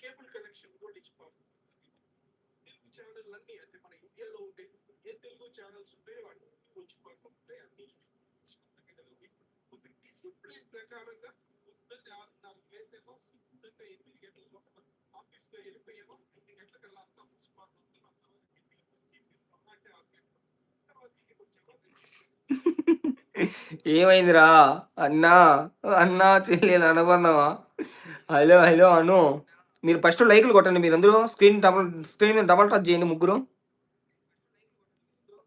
Cable connection కూడా ఇచ్చిపోతాం Telugu channel అన్ని అంటే మన ఇండియాలో ఉండే ఏ తెలుగు ఛానల్స్ ఉంటాయో అన్ని వచ్చి పడుతుంటాయి అన్ని చూసుకుంటాయి డిసిప్లిన్ ప్రకారంగా పొద్దున్న నాలుగు వేసేమో పొద్దున్న ఎనిమిది గంటల లోపల ఆఫీస్లో వెళ్ళిపోయేమో ఐదు గంటలకల్లా అంతా మున్సిపాలిటీ తర్వాత ఇంటికి ఏమైందిరా? అన్నా అన్నా చెల్లి అనుబంధమా హలో హలో అను. మీరు ఫస్ట్ లైక్లు కొట్టండి మీరు అందరూ screen double screen double touch చేయండి ముగ్గురు.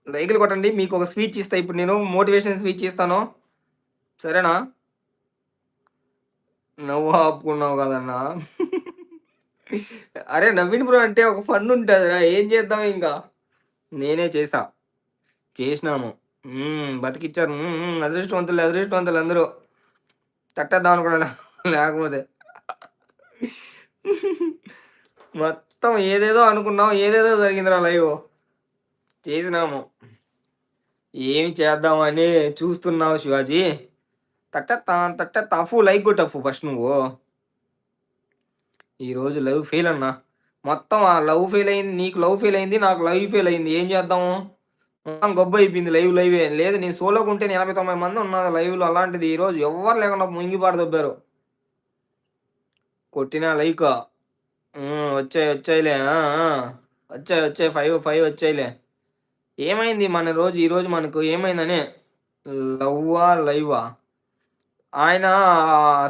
లైక్లు కొట్టండి మీకు ఒక స్పీచ్ ఇస్తా. ఇప్పుడు నేను మోటివేషన్ స్పీచ్ ఇస్తాను. సరేనా? నవ్వు ఆపుకున్నావు కదన్నా. అరే నవీన్ బ్రో అంటే ఒక ఫన్ ఉంటుందిరా. ఏం చేద్దాం ఇంకా? నేనే చేసా. చేసినాము బతికిచ్చారు. అదృష్టవంతులు అదృష్టవంతులు అందరూ. తట్టేద్దాం అనుకున్నా లేకపోతే మొత్తం ఏదేదో అనుకున్నాం ఏదేదో జరిగిందిరా లైవ్. చేసినాము. ఏమి చేద్దామని చూస్తున్నావు శివాజీ? తట్ట తట్ట అఫు లైక్ కొట్టఫు ఫస్ట్ నువ్వు. ఈరోజు లవ్ ఫెయిల్ అన్నా. మొత్తం ఆ లవ్ ఫెయిల్ అయింది నీకు లవ్ ఫెయిల్ అయింది నాకు లవ్ ఫెయిల్ అయింది. ఏం చేద్దాము? మొత్తం గొప్ప అయిపోయింది లైవ్ లైవ్. లేదు నేను సోలోకి ఉంటే ఎనభై తొంభై మంది ఉన్నది లైవ్లో. అలాంటిది ఈరోజు ఎవ్వరు లేకుండా ముంగిపాడు దొబ్బారు. కొట్టిన లైక్ వచ్చాయి వచ్చాయిలే. వచ్చాయి వచ్చాయి ఫైవ్ ఫైవ్ వచ్చాయిలే. ఏమైంది మన రోజు ఈరోజు మనకు ఏమైందని? లవ్వా లైవా? ఆయన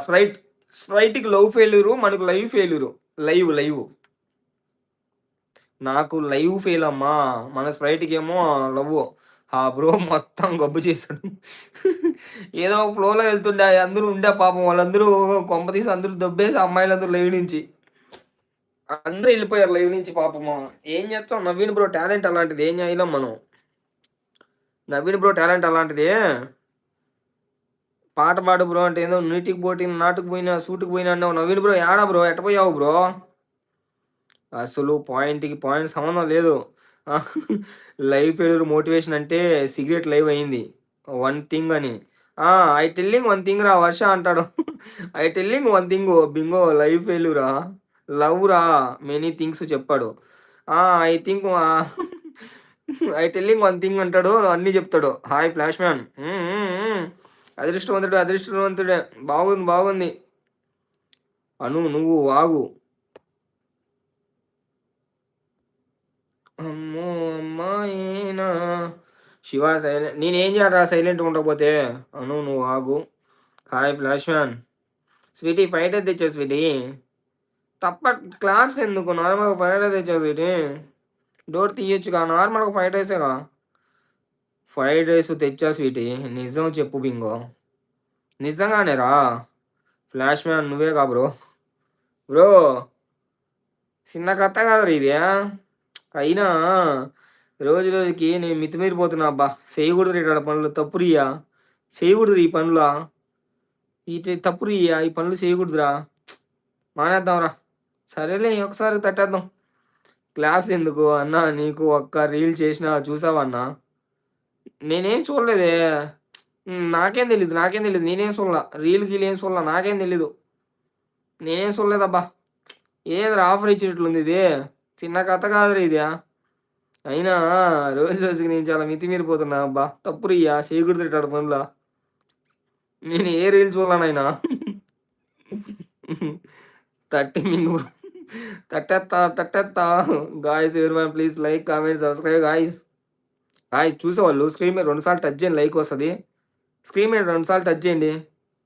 స్ప్రైట్ స్ప్రైట్కి లవ్ ఫెయిల్యూరు మనకు లైవ్ ఫెయిల్యూరు. Live live. నాకు లైవ్ ఫెయిల్ అమ్మా. మన స్ప్రైట్కి ఏమో లవ్ ఆ బ్రో మొత్తం గబ్బు చేశాడు. ఏదో ఒక ఫ్లోలో వెళ్తుండే అందరూ ఉండే పాపం. వాళ్ళందరూ కొంప తీసి అందరూ దొబ్బేసి అమ్మాయిలందరూ లైవ్ నుంచి. అందరూ వెళ్ళిపోయారు లైవ్ నుంచి పాపమా ఏం చేస్తాం? నవీన్ బ్రో టాలెంట్ అలాంటిది. ఏం చేయలేం మనం. నవీన్ బ్రో టాలెంట్ అలాంటిది. పాట పాడు బ్రో అంటే ఏదో నీటికి పోటీ నాటుకు పోయినా సూటుకు పోయినా అన్నావు. నవీన్ బ్రో ఏడా బ్రో? ఎట్టపోయావు బ్రో? అసలు పాయింట్కి పాయింట్ సంబంధం లేదు. లైవ్ ఫెయిల్యూర్ మోటివేషన్ అంటే సిగరెట్ లైవ్ అయింది. వన్ థింగ్ అని. ఐ టెల్లింగ్ వన్ థింగ్ రా వర్ష అంటాడు. I telling one thing bingo live ఫెయిల్యూరా love రా మెనీ థింగ్స్ చెప్పాడు. I think I telling one thing అంటాడు అన్నీ చెప్తాడు. Hi flash man. అదృష్టవంతుడు అదృష్టవంతుడే. బాగుంది బాగుంది. అను నువ్వు వాగు అమ్మో అమ్మాయినా. శివ సైలెంట్ నేనేం చేయాలరా సైలెంట్గా ఉండకపోతే? అను నువ్వు ఆగు. Hi flash man sweetie fight అయితే తెచ్చావు స్వీటీ. తప్ప క్లాప్స్ ఎందుకు? నార్మల్గా ఫైట్ అయితే తెచ్చావు స్వీటీ. డోర్ తీయొచ్చుగా? నార్మల్గా ఫ్రైడ్ రైసేగా ఫ్రైడ్ రైస్ తెచ్చా స్వీటీ? నిజం చెప్పు బింగో. నిజంగానే రా. ఫ్లాష్ మ్యాన్ నువ్వే కా బ్రో? బ్రో చిన్న కథ కాదు ఇది అయినా రోజు రోజుకి నేను మితిమీరిపోతున్నా అబ్బా. చేయకూడదు ఇక్కడ పనులు. తప్పురియా. చేయకూడదు ఈ పనులా? ఈ తప్పురియా? ఈ పనులు చేయకూడదురా? మానేద్దాంరా. సరేలే ఒకసారి తట్టేద్దాం. క్లాప్స్ ఎందుకు? అన్నా నీకు ఒక్క రీల్ చేసినా చూసావా అన్నా? నేనేం చూడలేదే. నాకేం తెలీదు నాకేం తెలీదు. నేనేం చూడలా? రీల్ గీల్ ఏం చూడలా? నాకేం తెలీదు. నేనేం చూడలేదబ్బా. ఏది ఆఫర్ ఇచ్చేట్లుంది ఇది. చిన్న కథ కాదురా ఇది అయినా రోజు రోజుకి నేను చాలా మితిమీరిపోతున్నా అబ్బా. తప్పురు ఇయ్యా చేయకూడదు తిట్టాడు పనులా నేను ఏ రీల్ చూడలానైనా థర్టీ మీకు తట్టెత్తా తట్టెత్తా. గాయస్ ఎవరి please like comment subscribe guys guys చూసేవాళ్ళు స్క్రీన్ మీద రెండుసార్లు టచ్ చేయండి లైక్ వస్తుంది. స్క్రీన్ మీద రెండుసార్లు టచ్ చేయండి.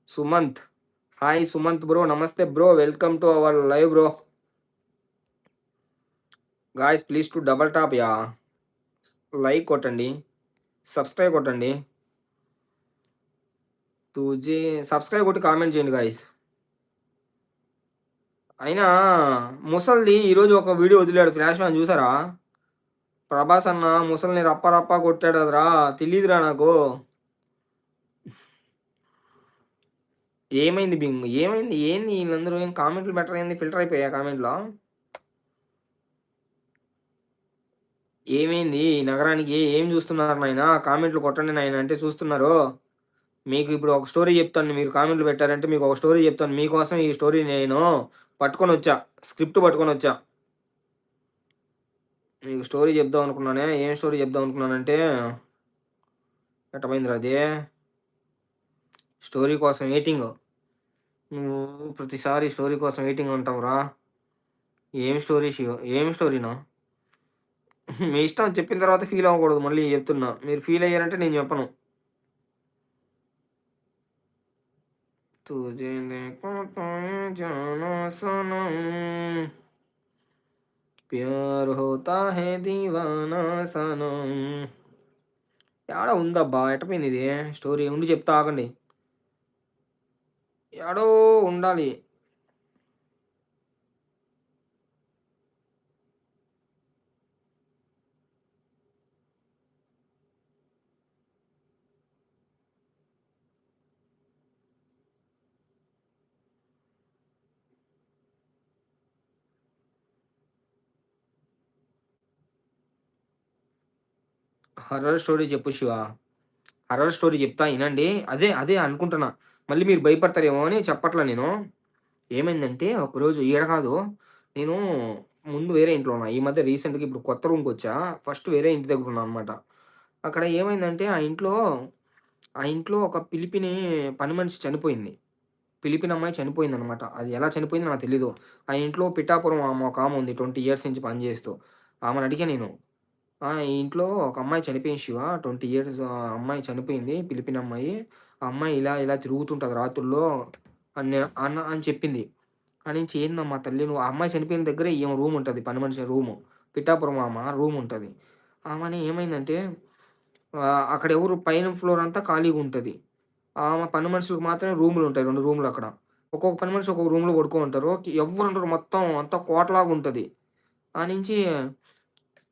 సుమంత్. హాయ్ సుమంత్ బ్రో నమస్తే bro welcome to our live bro guys please to double tap yeah like కొట్టండి. సబ్స్క్రైబ్ కొట్టండి. తూజీ సబ్స్క్రైబ్ కొట్టి కామెంట్ చేయండి గాయస్ అయినా ముసల్ది ఈరోజు ఒక వీడియో వదిలాడు ఫ్లాష్ మ్యాన్ చూసారా? ప్రభాస్ అన్న ముసల్ని రప్ప రప్ప కొట్టాడు అదరా తెలియదురా నాకు. ఏమైంది బింగ్? ఏమైంది? ఏంది? వీళ్ళందరూ ఏం కామెంట్లు బెటర్ అయింది ఫిల్టర్ అయిపోయా కామెంట్లో ఏమైంది? ఈ నగరానికి ఏం చూస్తున్నారు నాయన? కామెంట్లు కొట్టండి నాయన అంటే చూస్తున్నారు. మీకు ఇప్పుడు ఒక స్టోరీ చెప్తాను. మీరు కామెంట్లు పెట్టారంటే మీకు ఒక స్టోరీ చెప్తాను. మీకోసం ఈ స్టోరీ నేను పట్టుకొని వచ్చా. స్క్రిప్ట్ పట్టుకొని వచ్చా. మీకు స్టోరీ చెప్దాం అనుకున్నానే. ఏం స్టోరీ చెప్దాం అనుకున్నానంటే ఎట్టపోయిందిరా అది. స్టోరీ కోసం వెయిటింగ్ నువ్వు ప్రతిసారి స్టోరీ కోసం వెయిటింగ్ ఉంటావురా ఏం స్టోరీ ఏం స్టోరీనా? మీ ఇష్టం చెప్పిన తర్వాత ఫీల్ అవ్వకూడదు మళ్ళీ చెప్తున్నా మీరు ఫీల్ అయ్యారంటే నేను చెప్పను तुझे देखो तो ये जाना सनम ప్యార్ హోతా హే దీవానా సనం ఏడ ఉందబ్బా ఎట్టపోయింది ఇది స్టోరీ ఉండి చెప్తా ఆగండి ఏడో ఉండాలి హర్రర్ స్టోరీ చెప్పు శివ. హర్రర్ స్టోరీ చెప్తా వినండి. అదే అదే అనుకుంటున్నా. మళ్ళీ మీరు భయపడతారేమో అని చెప్పట్లా నేను. ఏమైందంటే ఒకరోజు ఈడ కాదు నేను ముందు వేరే ఇంట్లో ఉన్నా. ఈ మధ్య రీసెంట్గా ఇప్పుడు కొత్త రూమ్కి వచ్చా. ఫస్ట్ వేరే ఇంటి దగ్గర ఉన్నా అనమాట అక్కడ ఏమైందంటే ఆ ఇంట్లో ఆ ఇంట్లో ఒక పిలిపిని పని మనిషి చనిపోయింది. పిలిపిన అమ్మాయి చనిపోయింది అనమాట అది ఎలా చనిపోయింది నాకు తెలీదు. ఆ ఇంట్లో పిఠాపురం ఆమె ఒక ఆమె ఉంది ట్వంటీ ఇయర్స్ నుంచి పనిచేస్తూ. ఆమెను అడిగా నేను ఆ! ఇంట్లో ఒక అమ్మాయి చనిపోయింది శివ. 20 ఇయర్స్ ఆ అమ్మాయి చనిపోయింది. ఫిలిపిన్ అమ్మాయి. ఆ అమ్మాయి ఇలా, ఇలా తిరుగుతుంటది రాత్రుల్లో అని నే అన్న అని చెప్పింది. అని చేయిందమ్మా తల్లి నువ్వు ఆ అమ్మాయి చనిపోయిన దగ్గరే ఈమె రూమ్ ఉంటుంది పని మనిషి రూము. పిఠాపురం ఆమ రూమ్ ఉంటది. ఆమని ఏమైందంటే ఆహ్, అక్కడ ఎవరు పైన ఫ్లోర్ అంతా ఖాళీగా ఉంటుంది ఆమె పని మనుషులకు మాత్రమే రూములు ఉంటాయి. 2 రూములు అక్కడ. ఒక్కొక్క పని మనిషి ఒక్కొక్క రూమ్‌లో పడుకొని ఉంటారు. ఎవ్వరు ఉండరు మొత్తం అంతా కోటలాగా ఉంటుంది ఆ నుంచి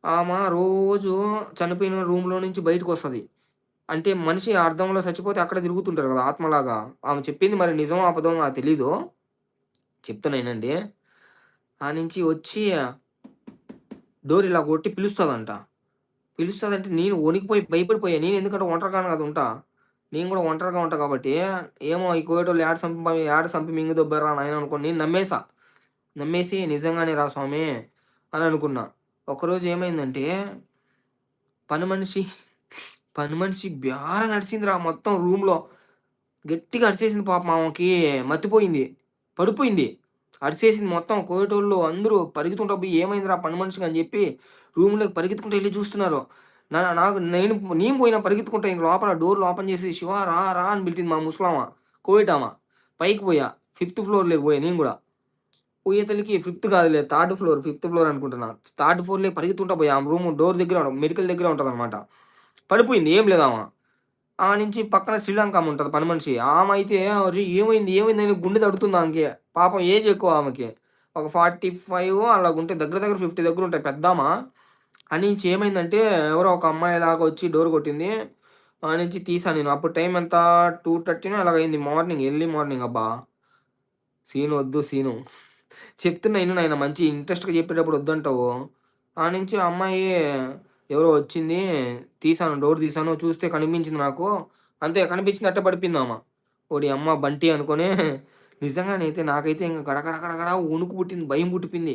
ఆమె రోజు చనిపోయిన రూమ్‌లో నుంచి బయటకొస్తది. అంటే మనిషి అర్ధంలో చచ్చిపోతే అక్కడే తిరుగుతుంటారు కదా! ఆత్మలాగా. ఆమె చెప్పింది మరి నిజం అబద్ధమో నాకు తెలీదు. చెప్తున్నానండి ఆ నుంచి వచ్చి డోర్ ఇలా కొట్టి పిలుస్తుందంట పిలుస్తుందంటే నేను వణికిపోయి భయపడిపోయా. నేను ఎందుకంటే ఒంటరిగానే కదా ఉంటా. నేను కూడా ఒంటరిగా ఉంటా కాబట్టి ఏమో ఈ కోయేటోళ్ళు యాడ సంపి యాడ సంపి మింగుదొబ్బారురా నాయనా అనుకోని నేను నమ్మేసా. నమ్మేసి నిజంగానే రా స్వామి అని అనుకున్నా. ఒకరోజు ఏమైందంటే పని మనిషి పని మనిషి బేరంగా నడిచిందిరా మొత్తం రూమ్‌లో. గట్టిగా అరిసేసింది పాపం ఆమెకి మతిపోయింది పడిపోయింది. అరిసేసింది మొత్తం కోయటోళ్ళు అందరూ పరిగెత్తుకుంటా పోయి ఏమైందిరా పని మనిషికి అని చెప్పి రూమ్‌లోకి పరిగెత్తుకుంటూ వెళ్ళి చూస్తున్నారు. నా నాకు నేను నేను పోయినా పరిగెత్తుకుంటా ఇంక లోపల డోర్‌లు ఓపెన్ చేసి శివ రా రా అని పిలిచింది మా ముసలామ. కోవిటామ. పైకి పోయా. ఫిఫ్త్ ఫ్లోర్‌లోకి పోయా నేను కూడా పోయేతలకి ఫిఫ్త్ కాదులే థర్డ్ ఫ్లోర్, ఫిఫ్త్ ఫ్లోర్ అనుకుంటున్నా. థర్డ్ ఫ్లోర్లో పరిగెత్తుంటా పోయి ఆమె రూమ్ డోర్ దగ్గర మెడికల్ దగ్గర ఉంటుంది అనమాట పడిపోయింది. ఏం లేదు ఆమె ఆ నుంచి పక్కన శ్రీలంక ఆమె ఉంటుంది పని మనిషి. ఆమె అయితే ఏమైంది? ఏమైంది?" అని గుండె తడుతుంది ఆమెకి. పాపం ఏజ్ ఎక్కువ ఆమెకి. ఒక ఫార్టీ ఫైవ్ అలాగ ఉంటే దగ్గర దగ్గర 50 దగ్గరుంటాయి పెద్దామ. ఆ అనించి ఏమైందంటే ఎవరో ఒక అమ్మాయి లాగా వచ్చి డోర్ కొట్టింది. ఆ నుంచి తీసాను నేను. అప్పుడు టైం ఎంత 2:30నో అలాగ అయింది. మార్నింగ్ ఎర్లీ మార్నింగ్ అబ్బా! సీను వద్దు సీను. చెప్తున్నా నేను నాయన మంచి ఇంట్రెస్ట్‌గా చెప్పేటప్పుడు వద్దంటావు. ఆ నుంచి ఆ అమ్మాయి ఎవరో వచ్చింది. తీసాను డోర్ తీసాను. చూస్తే కనిపించింది నాకు. అంతే కనిపించింది అట్టే పడిపోయింది అమ్మ ఓడి అమ్మ బంటి అనుకొని నిజంగానైతే నాకైతే ఇంకా గడగడగడగడ ఉణుకు పుట్టింది. భయం పుట్టిపోయింది.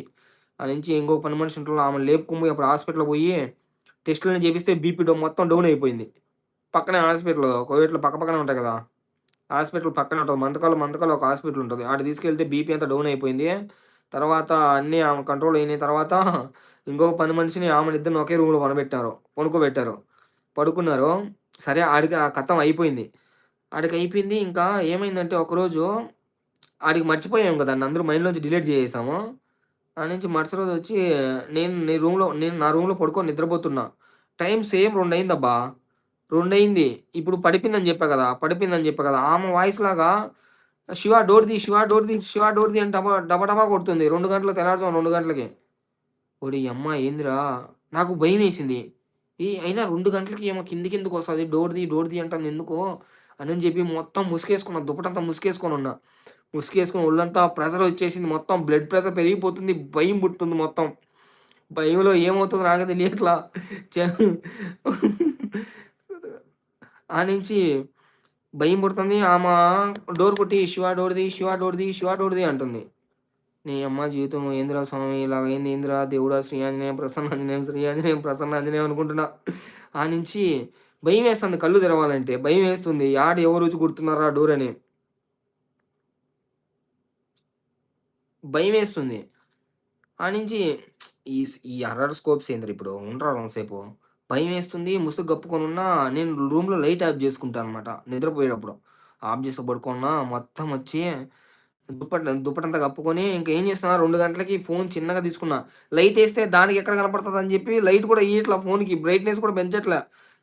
ఆ నుంచి ఇంకో పని మనిషి ఉంటారో ఆమె లేపుకుపోయి అప్పుడు హాస్పిటల్‌కి పోయి టెస్టులను చేపిస్తే బీపీ డౌన్ మొత్తం డౌన్ అయిపోయింది. పక్కనే హాస్పిటల్ కోవిడ్‌లో పక్క పక్కనే ఉంటాయి కదా! హాస్పిటల్ పక్కన ఉంటుంది మంతకాల్లో మంతకాల్లో ఒక హాస్పిటల్ ఉంటుంది ఆడికి తీసుకెళ్తే బీపీ అంతా డౌన్ అయిపోయింది. తర్వాత అన్నీ ఆమె కంట్రోల్ అయిన తర్వాత ఇంకో పని మనిషిని ఆమెను ఇద్దరిని ఒకే రూమ్‌లో పనబెట్టారు. పడుకోబెట్టారు. పడుకున్నారు. సరే ఆడికి ఆ కథం అయిపోయింది. ఆడికి అయిపోయింది. ఇంకా ఏమైందంటే ఒకరోజు ఆడికి మర్చిపోయాం కదా! అందరూ మైండ్‌లోంచి డిలీట్ చేసేసాము. ఆ నుంచి మరుసటి రోజు వచ్చి నేను నీ రూమ్‌లో నేను నా రూమ్‌లో పడుకొని నిద్రపోతున్నా. టైం సేమ్ రెండు అయిందబ్బా! రెండయింది ఇప్పుడు పడిపోయిందని చెప్పా కదా! పడిపోయిందని చెప్పా కదా! ఆమె వాయిస్ లాగా శివ డోర్ శివ డోర్ది శివ డోర్ అని డబ డబ డబా కొడుతుంది. రెండు గంటలకు తెల్లారుతాం రెండు గంటలకి. ఓడి అమ్మ ఏందిరా! నాకు భయం వేసింది ఏ అయినా రెండు గంటలకి ఏమో కిందకెందుకొస్తది? డోర్ తీ, డోర్ తీ ఎందుకో అని చెప్పి మొత్తం ముసుకేసుకున్న దుప్పటంతా ముసుకేసుకొని ఉన్నా ముసుకేసుకుని ఒళ్ళంతా ప్రెషర్ వచ్చేసింది. మొత్తం బ్లడ్ ప్రెషర్ పెరిగిపోతుంది. భయం పుట్టుంది మొత్తం. భయంలో ఏమవుతుందో నాకే తెలియట్లా. చ ఆ నుంచి భయం పుడుతుంది. ఆమె డోర్ కొట్టి శివ డోర్ది శివ డోర్ది శివ డోర్ది అంటుంది. నీ అమ్మ జీవితం ఏంద్రా స్వామి? ఇలాగ ఏంది ఏంద్రా? దేవుడా శ్రీ ఆంజనేయం ప్రసన్న ఆంజనేయం శ్రీ ఆంజనేయం ప్రసన్న ఆంజనేయం అనుకుంటున్నా. ఆ నుంచి భయం వేస్తుంది. కళ్ళు తెరవాలంటే భయం వేస్తుంది. ఆడ ఎవరు వచ్చి కుడుతున్నారా డోర్ అని. భయం వేస్తుంది. ఆ నుంచి ఈ ఈ అర్రర్ స్కోప్స్ ఏంద్ర ఇప్పుడు? ఉండరా సేపు భయం వేస్తుంది ముసుగు కప్పుకొని ఉన్నా నేను రూమ్లో లైట్ ఆఫ్ చేసుకుంటాను అనమాట నిద్రపోయేటప్పుడు. ఆఫ్ చేసి పడుకున్నా మొత్తం వచ్చి దుప్పట దుప్పటంతా కప్పుకొని ఇంకా ఏం చేస్తున్నా? రెండు గంటలకి ఫోన్ చిన్నగా తీసుకున్నా. లైట్ వేస్తే దానికి ఎక్కడ కనపడుతుంది అని చెప్పి లైట్ కూడా ఇట్లా ఫోన్కి బ్రైట్నెస్ కూడా పెంచట్లే.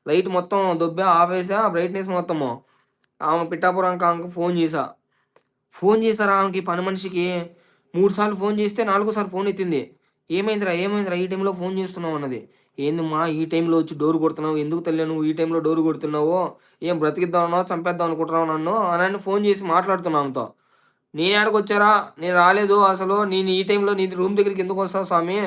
లైట్ మొత్తం దొబ్బా ఆపేసా బ్రైట్నెస్ మొత్తము. ఆమె పిఠాపురం ఆమెకు ఫోన్ చేసా. ఫోన్ చేశారా ఆమెకి? పని మనిషికి మూడు సార్లు ఫోన్ చేస్తే నాలుగో సార్లు ఫోన్ ఎత్తింది. ఏమైందిరా ఏమైందిరా ఈ టైంలో ఫోన్ చేస్తున్నావు అన్నది. ఏందమ్మా ఈ టైంలో వచ్చి డోర్ కొడుతున్నావు? ఎందుకు తల్లి నువ్వు ఈ టైంలో డోర్ కొడుతున్నావు? ఏం బ్రతికిద్దామనో చంపేద్దాం అనుకుంటున్నావు నన్ను? అని ఫోన్ చేసి మాట్లాడుతున్నాంతో నేను ఎక్కడికి వచ్చారా? నేను రాలేదు అసలు. నేను ఈ టైంలో నీ రూమ్ దగ్గరికి ఎందుకు వస్తావు స్వామి?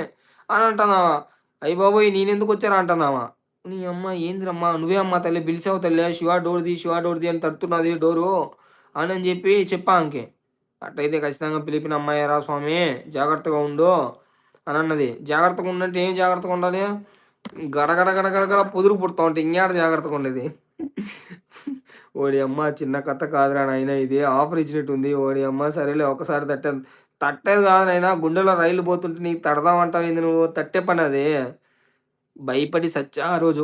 అని అంటున్నావా అయ్యి బాబోయ్ నేను ఎందుకు వచ్చారా? అంటున్నావా నీ అమ్మ ఏందిరమ్మా? నువ్వే అమ్మ తల్లి పిలిచావు తల్లి. శివ డోర్ది శివ డోర్ది అని తడుతున్నది డోరు. అని అని చెప్పి చెప్పా అంకే అట్టయితే ఖచ్చితంగా పిలిపిన అమ్మాయిరా స్వామి. జాగ్రత్తగా ఉండు అని అన్నది. జాగ్రత్తగా ఉండంటే ఏం జాగ్రత్తగా ఉండాలి? గడగడ గడగడ పొదురు పుడతా ఉంటే ఇంకేడ జాగ్రత్తగా ఉండేది. ఓడి అమ్మ చిన్న కథ కాదురా నాయన ఇది ఆఫర్ ఇచ్చినట్టు ఉంది ఓడి అమ్మ సరేలే ఒకసారి తట్టే తట్టేది కాదు నాయన గుండెలో రైలు పోతుంటే నీకు తడదామంటావు ఏంది నువ్వు? తట్టే పని అది. భయపడి సచ్చా ఆ రోజు.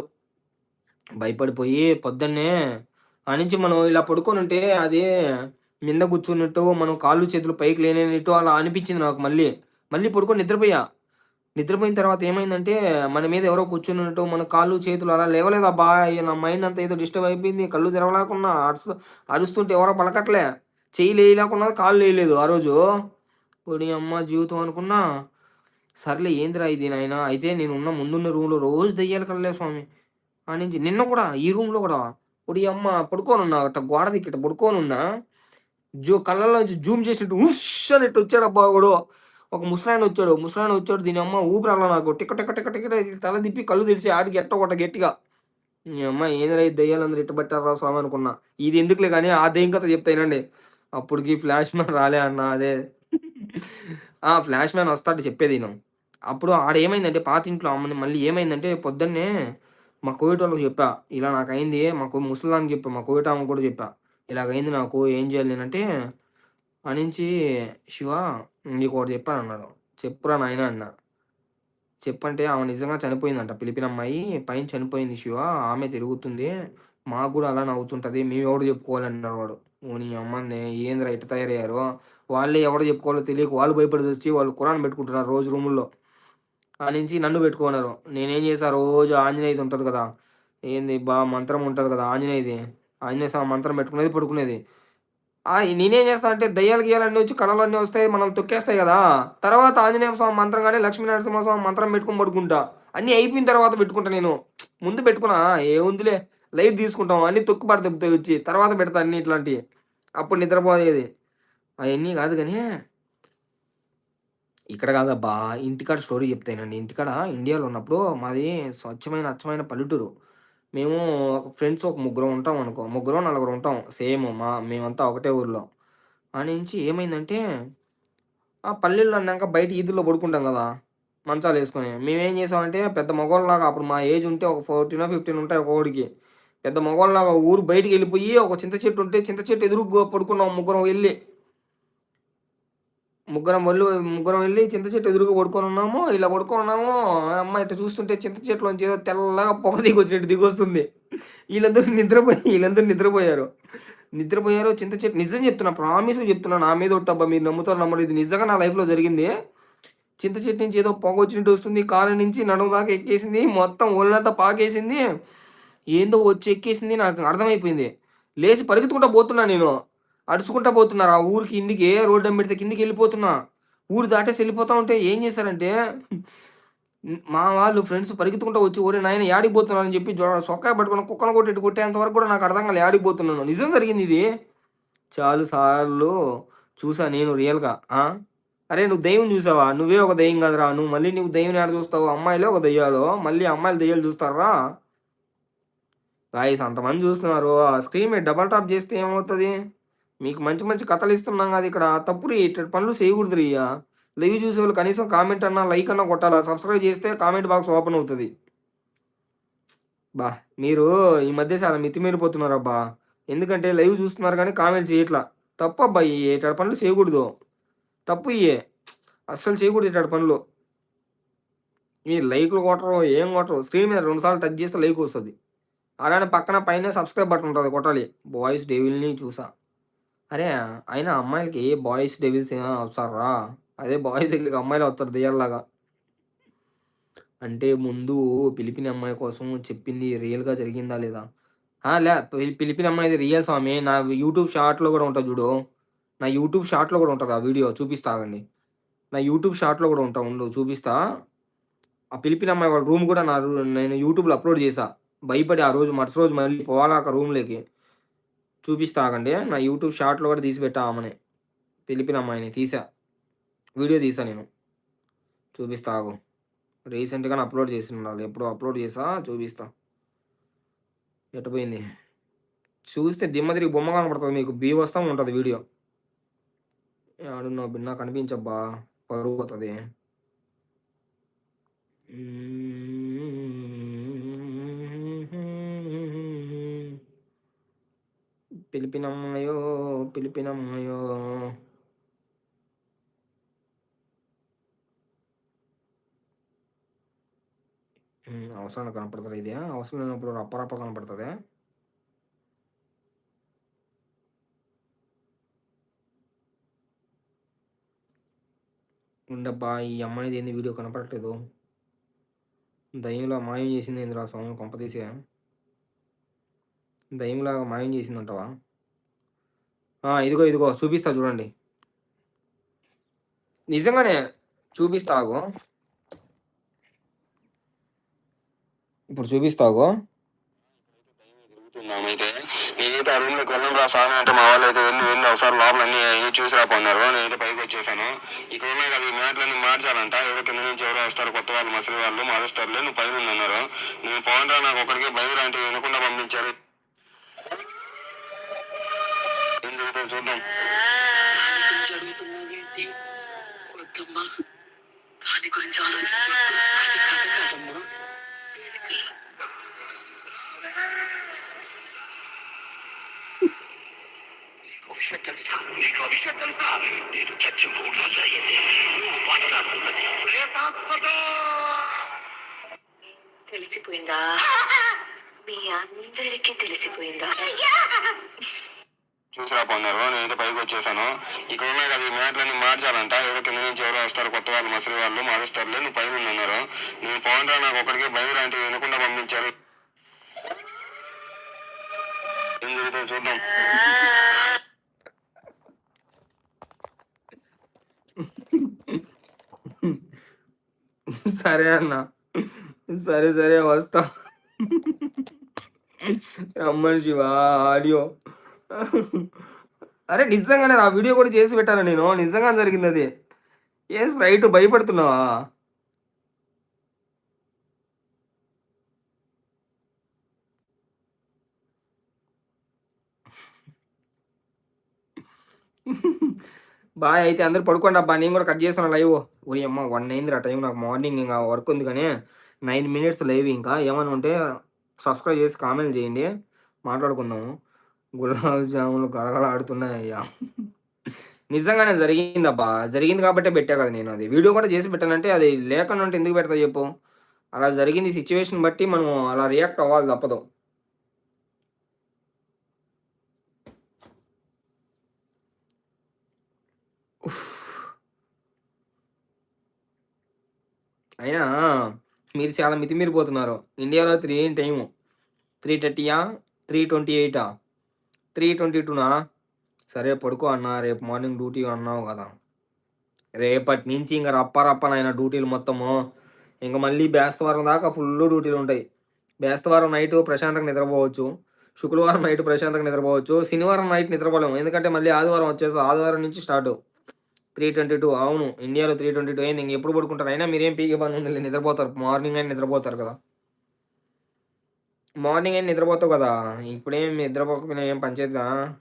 భయపడిపోయి పొద్దున్నే అనించి మనం ఇలా పడుకొని ఉంటే అది మింద కూర్చున్నట్టు మనం కాళ్ళు చేతులు పైకి లేనట్టు అలా అనిపించింది నాకు మళ్ళీ. మళ్ళీ పడుకొని నిద్రపోయా. నిద్రపోయిన తర్వాత ఏమైందంటే మన మీద ఎవరో కూర్చున్నట్టు మన కాళ్ళు చేతులు అలా లేవలేదు. అబ్బా నా మైండ్ అంతా ఏదో డిస్టర్బ్ అయిపోయింది. కళ్ళు తెరవలేకున్నా అరుస్తూ అరుస్తుంటే ఎవరో పలకట్లే. చెయ్యి లేయలేకున్నా కాళ్ళు లేయలేదు ఆ రోజు. పొడి అమ్మ జీవితం అనుకున్నా సర్లే ఏందిరా ఇది నాయన అయితే నేను ఉన్న ముందున్న రూమ్లో రోజు దయ్యాలు కలలే స్వామి. ఆ నుంచి నిన్న కూడా ఈ రూమ్లో కూడా. పొడి అమ్మ పడుకోనున్నా అట్ట గోడ దిక్కిట పడుకోనున్నా ఉన్నా జూ కళ్ళలో జూమ్ చేసినట్టు ఉష్ అన్నట్టు వచ్చాడు అబ్బా కూడా ఒక ముసలాయన వచ్చాడు ముసలాయన వచ్చాడు దీని అమ్మ ఊపిరాల నాకు టిక్క టిక్క టిక్క టిక్క తల తిప్పి కళ్ళు తెరిచి ఆడికి ఎట్ట ఒకట గట్టిగా. ఈ అమ్మ ఏదైనా ఈ దయ్యాలందరూ ఇట్ట పట్టారా స్వామి అనుకున్నా. ఇది ఎందుకులే కానీ ఆ దయ్యం కథ చెప్తాయినండి అప్పటికి ఫ్లాష్ మ్యాన్ రాలే అన్న అదే. ఆ ఫ్లాష్ మ్యాన్ వస్తాడు చెప్పేది నేను అప్పుడు ఆడ ఏమైందంటే పాత ఇంట్లో అమ్మని మళ్ళీ ఏమైందంటే పొద్దున్నే మా కోవిడ్ వాళ్ళకి చెప్పా ఇలా నాకు అయింది మాకు ముసలానికి చెప్పా మా కోవిడ్ ఆమె కూడా చెప్పా. ఇలాగైంది నాకు ఏం చేయాలి నేనంటే అనించి శివ నీకు ఒకటి చెప్పాను అన్నాడు. చెప్పురా నాయన అన్న. చెప్పంటే ఆమె నిజంగా చనిపోయిందంట. పిలిపిన అమ్మాయి పైన చనిపోయింది శివ. ఆమె తిరుగుతుంది. మాకు కూడా అలా నవ్వుతుంటుంది. మేము ఎవడు చెప్పుకోవాలన్నాడు వాడు. నీ అమ్మంది ఏందిరా ఇట్ట తయారయ్యారు? వాళ్ళే ఎవడు చెప్పుకోవాలో తెలియక వాళ్ళు భయపడి వచ్చి వాళ్ళు కురాన్ పెట్టుకుంటున్నారు రోజు రూముల్లో నుంచి నన్ను పెట్టుకున్నారు నేనేం చేశాను రోజు ఆంజనేయది ఉంటుంది కదా. ఏంది బా మంత్రం ఉంటుంది కదా ఆంజనేయది. ఆంజనేయ స్వామి మంత్రం పెట్టుకునేది పడుకునేది. నేనేం చేస్తాను అంటే దయ్యాలు గీయాలన్నీ వచ్చి కళలన్నీ వస్తాయి మనం తొక్కేస్తాయి కదా. తర్వాత ఆంజనేయ స్వామి మంత్రం కానీ లక్ష్మీ నరసింహ స్వామి మంత్రం పెట్టుకుని పడుకుంటా. అన్నీ అయిపోయిన తర్వాత పెట్టుకుంటా నేను. ముందు పెట్టుకున్నా ఏముందిలే లైట్ తీసుకుంటాం అన్ని తొక్కు పడతాయి వచ్చి. తర్వాత పెడతా అన్ని ఇట్లాంటివి అప్పుడు నిద్రపోయేది. అవన్నీ కాదు కానీ ఇక్కడ కాదబ్బా ఇంటికాడ స్టోరీ చెప్తానండి ఇంటికాడ ఇండియాలో ఉన్నప్పుడు మాది స్వచ్ఛమైన అచ్చమైన పల్లెటూరు. మేము ఫ్రెండ్స్ ఒక ముగ్గురం ఉంటాం అనుకో ముగ్గురం నలుగురు ఉంటాం. సేమ్ మా మేమంతా ఒకటే ఊర్లో. అనించి ఏమైందంటే ఆ పల్లెల్లో అన్నాక బయట ఈదుల్లో పడుకుంటాం కదా మంచాలు వేసుకొని. మేమేం చేసామంటే పెద్ద మగవాళ్ళలాగా అప్పుడు మా ఏజ్ ఉంటే ఒక ఫోర్టీన్ ఫిఫ్టీన్ ఉంటాయి ఒక ఓడికి పెద్ద మగవాళ్ళలాగా ఊరు బయటికి వెళ్ళిపోయి ఒక చింత చెట్టు ఉంటే చింత చెట్టు ఎదురు పడుకున్నాం ముగ్గురం వెళ్ళి. ముగ్గురం ఒళ్ళు ముగ్గురం వెళ్ళి చింత చెట్టు ఎదురుగా పడుకొని ఉన్నాము. ఇలా పడుకొని ఉన్నాము. అమ్మ ఇట్లా చూస్తుంటే చింత చెట్టులోంచి ఏదో తెల్లగా పొగ దిగొచ్చినట్టు దిగొస్తుంది. వీళ్ళందరూ నిద్రపోయి వీళ్ళందరూ నిద్రపోయారు. నిద్రపోయారు. చింత చెట్టు నిజం చెప్తున్నా ప్రామిస్ చెప్తున్నా నా మీద ఒట్టబ్బా మీరు నమ్ముతారు నమ్మరు ఇది నిజంగా నా లైఫ్లో జరిగింది. చింత చెట్టు నుంచి ఏదో పొగ వచ్చినట్టు వస్తుంది. కాలు నుంచి నడుము దాకా ఎక్కేసింది. మొత్తం ఒళ్ళంతా పాకేసింది. ఏందో వచ్చి ఎక్కేసింది. నాకు అర్థమైపోయింది. లేచి పరిగెత్తుకుంటా పోతున్నా నేను. అడుచుకుంటా పోతున్నారు. ఆ ఊరికి కిందికి రోడ్డు పెడితే కిందికి వెళ్ళిపోతున్నా. ఊరు దాటేసి వెళ్ళిపోతా ఉంటే ఏం చేశారంటే మా వాళ్ళు ఫ్రెండ్స్ పరిగెత్తుకుంటూ వచ్చి ఒరే నాయన యాడికి పోతున్నారని చెప్పి సొక్కాయ పట్టుకున్న కుక్కను కొట్టి కొట్టేంత వరకు కూడా నాకు అర్థం కాలేదు యాడికి పోతున్నాను. నిజం జరిగింది ఇది? చాలు సార్లు చూసా నేను రియల్గా. అరే నువ్వు దయ్యం చూసావా? నువ్వే ఒక దెయ్యం కదరా. నువ్వు మళ్ళీ నువ్వు దయ్యం ఆడ చూస్తావు? అమ్మాయిలే ఒక దయ్యాలు. మళ్ళీ అమ్మాయిలు దెయ్యాలు చూస్తారా? రాయిస్ అంతమంది చూస్తున్నారు. ఆ స్క్రీన్ మీద డబల్ టాప్ చేస్తే ఏమవుతుంది? మీకు మంచి మంచి కథలు ఇస్తున్నాం కదా ఇక్కడ. తప్పు ఇట్లాంటి పనులు చేయకూడదు ఇయ్య లైవ్ చూసే వాళ్ళు కనీసం కామెంట్ అన్నా లైక్ అన్నా కొట్టాలా? సబ్స్క్రైబ్ చేస్తే కామెంట్ బాక్స్ ఓపెన్ అవుతుంది. బా మీరు ఈ మధ్య చాలా మితిమీరిపోతున్నారు అబ్బా ఎందుకంటే లైవ్ చూస్తున్నారు కానీ కామెంట్ చేయట్లా. తప్పు అబ్బా ఈ పనులు చేయకూడదు. తప్పు ఇయే అస్సలు చేయకూడదు ఇట్లాంటి పనులు. మీరు లైక్లు కొట్టరు ఏం కొట్టరు. స్క్రీన్ మీద రెండుసార్లు టచ్ చేస్తే లైక్ వస్తుంది. అలానే పక్కన పైన సబ్స్క్రైబ్ బటన్ ఉంటుంది కొట్టాలి. బాయ్స్ డేవిల్ని చూసా. అరే అయినా అమ్మాయిలకి బాయ్స్ డెవిల్స్ వస్తారా అదే బాయ్స్ దగ్గరికి అమ్మాయిలు వస్తారు దెయ్యాల్లాగా. అంటే ముందు పిలిపిన అమ్మాయి కోసం చెప్పింది రియల్గా జరిగిందా లేదా? ఆ, లే పిలి- పిలిపిన అమ్మాయిది రియల్ స్వామి. నా యూట్యూబ్ షార్ట్లో కూడా ఉంటుంది చూడు నా యూట్యూబ్ షార్ట్లో కూడా ఉంటుంది ఆ వీడియో. చూపిస్తా ఆగండి. నా యూట్యూబ్ షార్ట్లో కూడా ఉంటా ఉండు. చూపిస్తా. ఆ పిలిపిన అమ్మాయి వాళ్ళ రూమ్ కూడా నా రూ- నేను యూట్యూబ్లో అప్లోడ్ చేసా. భయపడి ఆ రోజు మరుసటి రోజు మళ్ళీ పోవాలా ఆ రూమ్లోకి. చూపిస్తాగండి. నా యూట్యూబ్ షార్ట్లో కూడా తీసి పెట్టా ఆమెని. పిలిపిన అమ్మాయిని తీసా. వీడియో తీసా నేను. చూపిస్తాగు. రీసెంట్గా రీసెంట్గానే అప్లోడ్ చేసి ఉండాలి ఎప్పుడు అప్లోడ్ చేసా చూపిస్తా. ఎట్టపోయింది చూస్తే దిమ్మ తిరిగి బొమ్మ కనపడుతుంది మీకు. బీ వస్తా ఉంటుంది వీడియో. ఆడున్నావు బిన్నా? కనిపించబ్బా. పరుగు పోతుంది. పిలిపినమ్మాయో పిలిపినమ్మాయో ఉమ్, అవసరం కనపడుతుంది ఇది అవసరం లేనప్పుడు రప్ప రప్ప కనపడుతుంది ఉండబ్బా ఈ అమ్మాయిది ఏంది వీడియో కనపడట్లేదు దయ్యంలా మాయం చేసింది ఏందిరా స్వామి కొంపతీసే దయ్యంలాగా మాయం చేసిందంటవా? ఇదిగో ఇదిగో చూపిస్తా చూడండి. నిజంగానే చూపిస్తాగు ఇప్పుడు చూపిస్తాగు నేనైతే ఆ రూమ్ వెళ్ళను రా సార్ అంటే మా వాళ్ళు అయితే వెళ్ళి వెళ్ళి ఒకసారి లోపల అన్ని అన్ని చూసి రాపన్నారు నేనైతే పైకి వచ్చేసాను. ఇక్కడ ఉన్నాయి కదా ఈ మ్యాట్లన్నీ మార్చాలంట. ఎవరో కింద నుంచి ఎవరో వస్తారు కొత్త వాళ్ళు మసలి వాళ్ళు మారుస్తారులే నువ్వు పైన ఉన్నారు అన్నారు నేను పవన్ రా నాకు ఒకరికి భయం అంటే వినకుండా పంపించారు ఏం జరుగుతుందో చూద్దాం జరుగుతున్నావేంటి వద్దమ్మా దాని గురించి ఆలోచించొద్దు అది కథ కాదమ్మా విషయం తెలుసా నీకు విషయం తెలుసా నేను చచ్చి మూడు రోజులు అయ్యింది నువ్వు మాట్లాడుతున్నది తెలిసిపోయిందా? మీ అందరికీ తెలిసిపోయిందా? చూసిరా పొందారు నేనైతే పైకి వచ్చేసాను. ఇక్కడ ఉన్నాయి కదా ఈ మ్యాట్లన్నీ మార్చాలంట. ఎవరో కింద నుంచి ఎవరో వస్తారు కొత్త వాళ్ళు మసలి వాళ్ళు మారుస్తారులే నువ్వు పైన ఉన్నారు. నేను పవన్ రా నాకు ఒకరికి భయం లాంటివి వినకుండా పంపించారు. ఏం జరుగుతుందో చూద్దాం. సరే అన్న. సరే సరే వస్తా. రమ్మని శివ ఆడియో. అరే నిజంగానే ఆ వీడియో కూడా చేసి పెట్టాను నేను. నిజంగా జరిగింది అది. ఏ స్ప్రైట్ భయపడుతున్నావా? బాయ్ అయితే అందరు పడుకోండి అబ్బా నేను కూడా కట్ చేస్తాను లైవ్. ఓరి అమ్మ వన్ అయింది ఆ టైం నాకు మార్నింగ్ ఇంకా వర్క్ ఉంది కానీ నైన్ మినిట్స్ లైవ్ ఇంకా. ఏమైనా ఉంటే సబ్స్క్రైబ్ చేసి కామెంట్ చేయండి. మాట్లాడుకుందాము. గులాబ్ జాములు గలగలాడుతున్నాయి అయ్యా నిజంగానే జరిగిందబ్బా జరిగింది కాబట్టే పెట్టా కదా నేను అది. వీడియో కూడా చేసి పెట్టానంటే అది లేకుండా ఉంటే ఎందుకు పెడతా చెప్పు? అలా జరిగింది సిచ్యువేషన్ బట్టి మనం అలా రియాక్ట్ అవ్వాలి తప్పదు. అయినా మీరు చాలా మితిమీరిపోతున్నారు. ఇండియాలో త్రీ టైము త్రీ థర్టీయా త్రీ ట్వంటీ ఎయిటా త్రీ ట్వంటీ టూనా సరే పడుకో అన్నా. రేపు మార్నింగ్ డ్యూటీ అన్నావు కదా. రేపటి నుంచి ఇంకా రప్పారప్పన డ్యూటీలు మొత్తము. ఇంకా మళ్ళీ బేస్తవారం దాకా ఫుల్ డ్యూటీలు ఉంటాయి. బేస్తవారం నైట్ ప్రశాంతంగా నిద్రపోవచ్చు. శుక్రవారం నైట్ ప్రశాంతంగా నిద్రపోవచ్చు. శనివారం నైట్ నిద్రపోలేము. ఎందుకంటే మళ్ళీ ఆదివారం వచ్చేసి ఆదివారం నుంచి స్టార్ట్. Three twenty two. అవును ఇండియాలో త్రీ ట్వంటీ టూ అయింది. ఇంక ఎప్పుడు పడుకుంటారు? అయినా మీరేం పీకే పని ఉంది నిద్రపోతారు. మార్నింగ్ అయినా నిద్రపోతారు కదా. మార్నింగ్ ఏం నిద్రపోతావు కదా. ఇప్పుడేం నిద్రపోకపోయినా ఏం పనిచేద్దా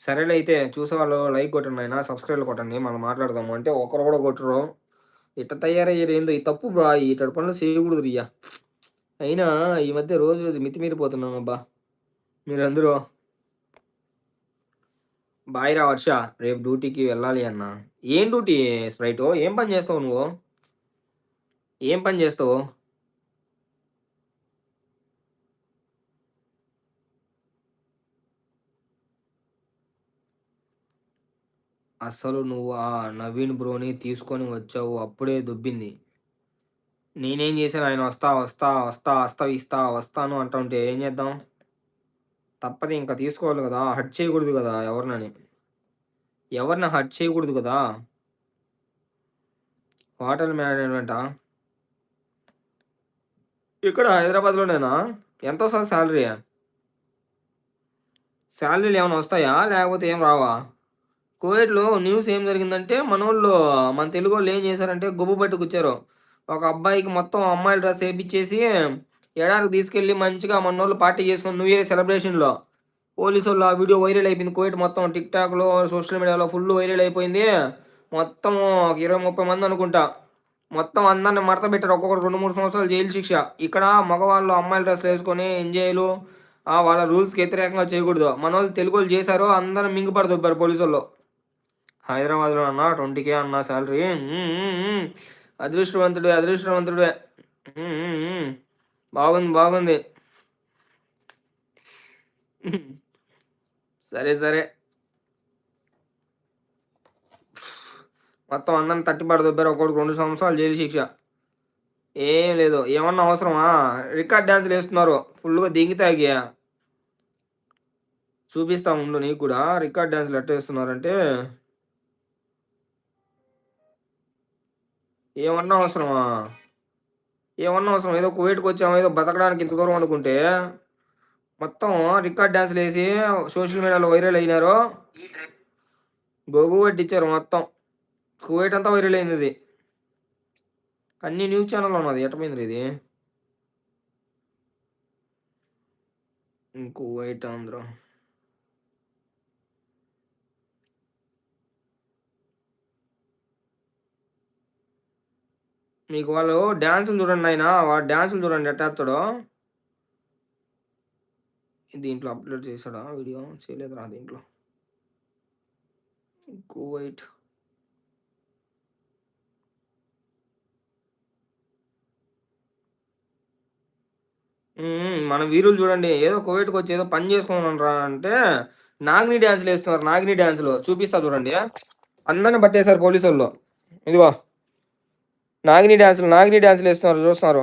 సరేలే అయితే చూసేవాళ్ళు లైక్ కొట్టండి అయినా సబ్స్క్రైబ్ కొట్టండి మనం మాట్లాడదాము. అంటే ఒకరు కూడా కొట్టరు ఇట్ట తయారయ్యారు ఏందో ఈ తప్పు బా ఇటు పనులు చేయకూడదు రియా. అయినా ఈ మధ్య రోజు రోజు మితిమీరిపోతున్నాం అబ్బా. మీరందరూ. బాయ్ రా వర్ష రేపు డ్యూటీకి వెళ్ళాలి అన్న. ఏం డ్యూటీ స్ప్రైటో? ఏం పని చేస్తావు నువ్వు? ఏం పని చేస్తావు? అసలు నువ్వు ఆ నవీన్ బ్రోని తీసుకొని వచ్చావు అప్పుడే దుబ్బింది. నేనేం చేశాను? ఆయన వస్తా వస్తా వస్తా వస్తా ఇస్తా వస్తాను అంటుంటే ఏం చేద్దాం? తప్పది ఇంకా తీసుకోవాలి కదా హట్ చేయకూడదు కదా ఎవరినని. ఎవరిని హట్ చేయకూడదు కదా? హోటల్ మేనేజ్మెంటా? ఇక్కడ హైదరాబాద్లోనేనా? ఎంత వస్తుంది శాలరీ శాలరీలు ఏమైనా వస్తాయా? లేకపోతే ఏం రావా? కోవిడ్లో న్యూస్ ఏం జరిగిందంటే మనోళ్ళు మన తెలుగు వాళ్ళు ఏం చేశారంటే గుబ్బు పట్టుకొచ్చారు. ఒక అబ్బాయికి మొత్తం అమ్మాయిల డ్రెస్ వేయించేసి ఎడారికి తీసుకెళ్ళి మంచిగా మనోళ్ళు పార్టీ చేసుకుని న్యూ ఇయర్ సెలబ్రేషన్లో పోలీసు వాళ్ళు ఆ వీడియో వైరల్ అయిపోయింది. కోవిడ్ మొత్తం టిక్ టాక్లో సోషల్ మీడియాలో ఫుల్ వైరల్ అయిపోయింది. మొత్తం ఒక ఇరవై ముప్పై మంది అనుకుంటా. మొత్తం అందరిని మడత పెట్టారు. ఒక్కొక్కరు రెండు మూడు సంవత్సరాలు జైలు శిక్ష. ఇక్కడ మగవాళ్ళు అమ్మాయిల డ్రెస్లు వేసుకొని ఎంజాయ్లు ఆ, వాళ్ళ రూల్స్కి వ్యతిరేకంగా చేయకూడదు. మన వాళ్ళు తెలుగు వాళ్ళు చేశారు. అందరం మింగిపడదొబ్బారు పోలీసు వాళ్ళు హైదరాబాద్లో అన్న ట్వంటీ కే అన్న శాలరీ. అదృష్టవంతుడే అదృష్టవంతుడే బాగుంది బాగుంది. సరే సరే. మొత్తం అందరిని తట్టిపాటు దొబ్బారు ఒకటి రెండు సంవత్సరాలు జైలు శిక్ష. ఏం లేదు ఏమన్నా అవసరమా? రికార్డ్ డ్యాన్సులు వేస్తున్నారు ఫుల్గా దిగి తాగి. చూపిస్తా ఉండు నీకు కూడా. రికార్డ్ డ్యాన్సులు ఎట్ట వేస్తున్నారంటే ఏమన్నా అవసరమా? ఏమన్నా అవసరం ఏదో కువైట్కి వచ్చాము? ఏదో బతకడానికి ఇంత దూరం అనుకుంటే మొత్తం రికార్డ్ డ్యాన్సులు వేసి సోషల్ మీడియాలో వైరల్ అయినారు. గొగ్గు పట్టించారు మొత్తం. కువైట్ అంతా వైరల్ అయింది ఇది. అన్ని న్యూస్ ఛానల్లో ఉన్నది. ఎట్టపోయింది ఇది? కువైట్ ఆంధ్ర. మీకు వాళ్ళు డ్యాన్సులు చూడండి ఆయన వాడు డ్యాన్సులు చూడండి ఎట్టేస్తాడో దీంట్లో అప్లోడ్ చేశాడా వీడియో? చేయలేదురా దీంట్లో. కువైట్ మన వీరులు చూడండి ఏదో కువైట్కి వచ్చి ఏదో పని చేసుకున్నాను రా అంటే నాగిని డ్యాన్సులు వేస్తున్నారు నాగిని డ్యాన్సులు. చూపిస్తా చూడండి. అందరిని పట్టేశారు పోలీసు వాళ్ళు ఇదిగో. నాగిని డ్యాన్సులు నాగిని డ్యాన్సులు వేస్తున్నారు చూస్తున్నారు.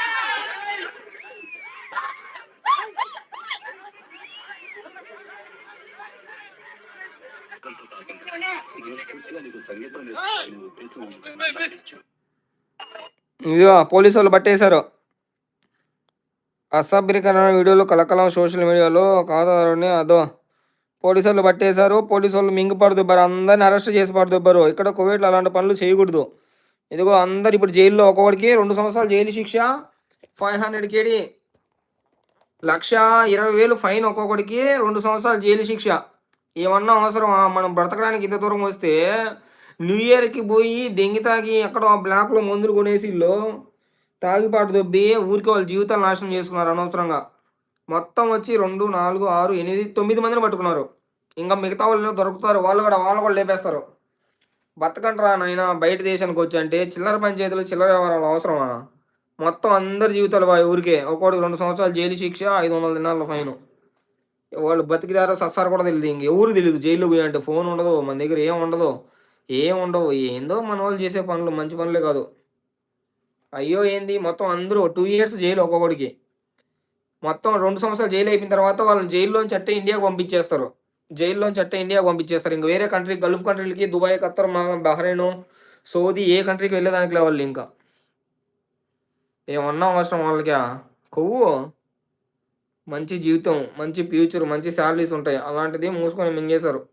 ఇదిగో పోలీసు వాళ్ళు పట్టేశారు అసభ్యకరమైన వీడియోలు కలకలం సోషల్ మీడియాలో ఖాతాదారుని అదో పోలీసు వాళ్ళు పట్టేశారు పోలీసు వాళ్ళు మింగిపడుదుబ్బారు అందరిని అరెస్ట్ చేసి పడుతుబ్బారు ఇక్కడ కోవిడ్లో అలాంటి పనులు చేయకూడదు. ఇదిగో అందరు ఇప్పుడు జైల్లో. ఒక్కొక్కడికి రెండు సంవత్సరాలు జైలు శిక్ష ఫైవ్ హండ్రెడ్ కేడి లక్ష ఇరవై వేలు ఫైన్ ఒక్కొక్కడికి రెండు సంవత్సరాలు జైలు శిక్ష. ఏమన్నా అవసరమా? మనం బ్రతకడానికి ఇంత దూరం వస్తే న్యూ ఇయర్కి పోయి దెంగి తాగి ఎక్కడో బ్లాక్లో మందులు కొనేసి ఇల్లు తాగిపాటు దొబ్బి ఊరికి వాళ్ళ జీవితాలు నాశనం చేసుకున్నారు అనవసరంగా. మొత్తం వచ్చి రెండు నాలుగు ఆరు ఎనిమిది తొమ్మిది మందిని పట్టుకున్నారు. ఇంకా మిగతా వాళ్ళు దొరుకుతారు వాళ్ళు కూడా వాళ్ళు కూడా లేపేస్తారు. బతకండ్రా నాయన బయట దేశానికి వచ్చి అంటే చిల్లర పంచాయతీలు చిల్లర వ్యవహారాలు అవసరమా? మొత్తం అందరి జీవితాలు బాయ్ ఊరికే. ఒక్కోడికి రెండు సంవత్సరాలు జైలు శిక్ష ఐదు వందల దినాల ఫైను. వాళ్ళు బతికిదారో సస్తారు కూడా తెలియదు. ఇంక ఎవరు తెలియదు. జైల్లో పోయినట్టు అంటే ఫోన్ ఉండదు మన దగ్గర ఏం ఉండదు. ఏం ఉండవు. ఏందో మన వాళ్ళు చేసే పనులు మంచి పనులే కాదు. అయ్యో ఏంది? మొత్తం అందరూ టూ ఇయర్స్ జైలు ఒక్కొక్కడికి. మొత్తం రెండు సంవత్సరాలు జైలు అయిపోయిన తర్వాత వాళ్ళని జైల్లోంచి అట్టే ఇండియాకి పంపించేస్తారు. జైల్లోంచి అట్టే ఇండియాకి పంపించేస్తారు. ఇంకా వేరే కంట్రీ గల్ఫ్ కంట్రీలకి దుబాయ్ ఖత్తర్ మా బహ్రెయిన్ సౌదీ ఏ కంట్రీకి వెళ్ళేదానికి లేవాళ్ళు ఇంకా. ఏమన్నా అవసరం వాళ్ళకి? కొవ్వు. మంచి జీవితం మంచి ఫ్యూచర్ మంచి శాలరీస్ ఉంటాయి. అలాంటిది మూసుకొని మింగేశారు.